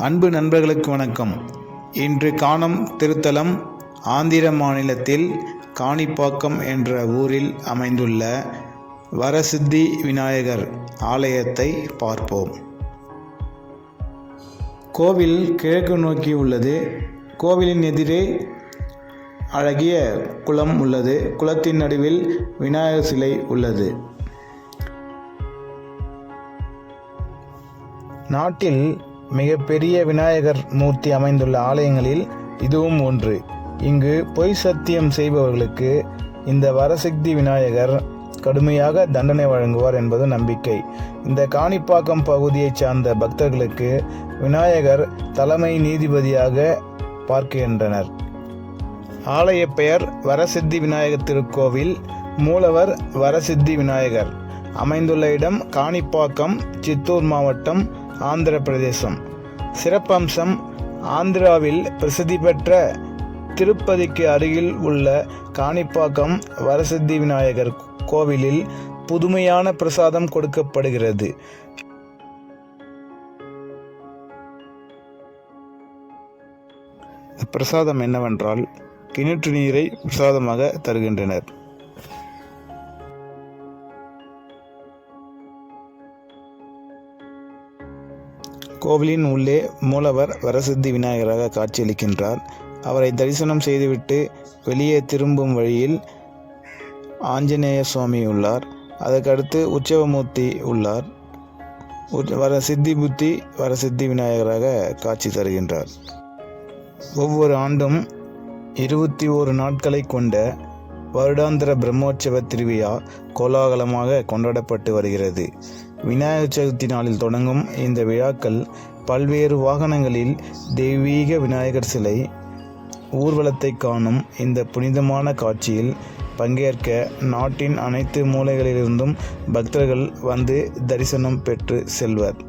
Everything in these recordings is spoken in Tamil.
அன்பு நண்பர்களுக்கு வணக்கம். இன்று காணும் திருத்தலம் ஆந்திர மாநிலத்தில் காணிப்பாக்கம் என்ற ஊரில் அமைந்துள்ள வரசித்தி விநாயகர் ஆலயத்தை பார்ப்போம். கோவில் கிழக்கு நோக்கி உள்ளது. கோவிலின் எதிரே அழகிய குளம் உள்ளது. குளத்தின் நடுவில் விநாயகர் சிலை உள்ளது. நாட்டில் மிகப்பெரிய விநாயகர் மூர்த்தி அமைந்துள்ள ஆலயங்களில் இதுவும் ஒன்று. இங்கு பொய் சத்தியம் செய்பவர்களுக்கு இந்த வரசக்தி விநாயகர் கடுமையாக தண்டனை வழங்குவார் என்பது நம்பிக்கை. இந்த காணிப்பாக்கம் பகுதியைச் சார்ந்த பக்தர்களுக்கு விநாயகர் தலைமை நீதிபதியாக பார்க்கின்றனர். ஆலய பெயர் வரசித்தி விநாயகர் திருக்கோவில் மூலவர் வரசித்தி விநாயகர். அமைந்துள்ள இடம் காணிப்பாக்கம் சித்தூர் மாவட்டம் ஆந்திர பிரதேசம் சிறப்பம்சம் ஆந்திராவில் பிரசித்தி பெற்ற திருப்பதிக்கு அருகில் உள்ள காணிப்பாக்கம் வரசித்தி விநாயகர் கோவிலில் புதுமையான பிரசாதம் கொடுக்கப்படுகிறது. பிரசாதம் என்னவென்றால் கிணற்று நீரை பிரசாதமாக தருகின்றனர். கோவிலின் உள்ளே மூலவர் வரசித்தி விநாயகராக காட்சியளிக்கின்றார். அவரை தரிசனம் செய்துவிட்டு வெளியே திரும்பும் வழியில் ஆஞ்சநேய சுவாமி உள்ளார். அதற்கடுத்து உற்சவமூர்த்தி உள்ளார். வர சித்தி புத்தி வர சித்தி விநாயகராக காட்சி தருகின்றார். ஒவ்வொரு ஆண்டும் இருபத்தி ஓரு நாட்களை கொண்ட வருடாந்திர பிரம்மோற்சவ திருவிழா கோலாகலமாக கொண்டாடப்பட்டு வருகிறது. விநாயகர் சதுர்த்தி நாளில் தொடங்கும் இந்த விழாக்கள் பல்வேறு வாகனங்களில் தெய்வீக விநாயகர் சிலை ஊர்வலத்தை காணும் இந்த புனிதமான காட்சியில் பங்கேற்க நாட்டின் அனைத்து மூலைகளிலிருந்தும் பக்தர்கள் வந்து தரிசனம் பெற்று செல்வர்.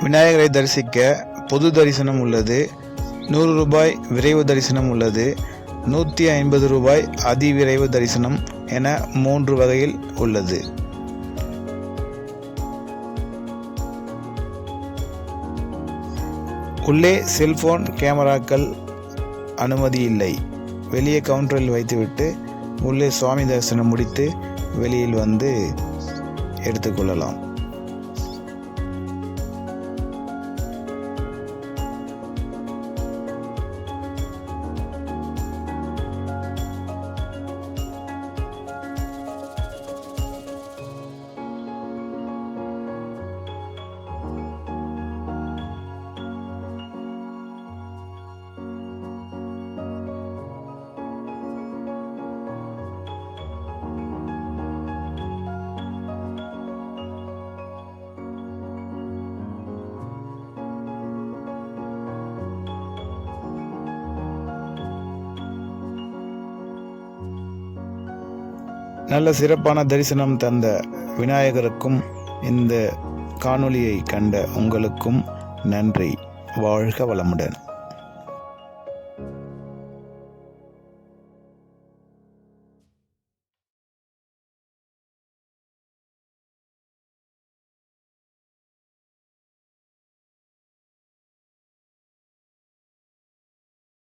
விநாயகரை தரிசிக்க பொது தரிசனம் உள்ளது. நூறு ரூபாய் விரைவு தரிசனம் உள்ளது. நூற்றி ஐம்பது ரூபாய் அதிவிரைவு தரிசனம் என மூன்று வகையில் உள்ளது. உள்ளே செல்போன் கேமராக்கள் அனுமதி இல்லை. வெளியே கவுண்டரில் வைத்துவிட்டு உள்ளே சுவாமி தரிசனம் முடித்து வெளியில் வந்து எடுத்துக்கொள்ளலாம் நல்ல சிறப்பான தரிசனம் தந்த விநாயகருக்கும் இந்த காணொளியை கண்ட உங்களுக்கும் நன்றி. வாழ்க வளமுடன்.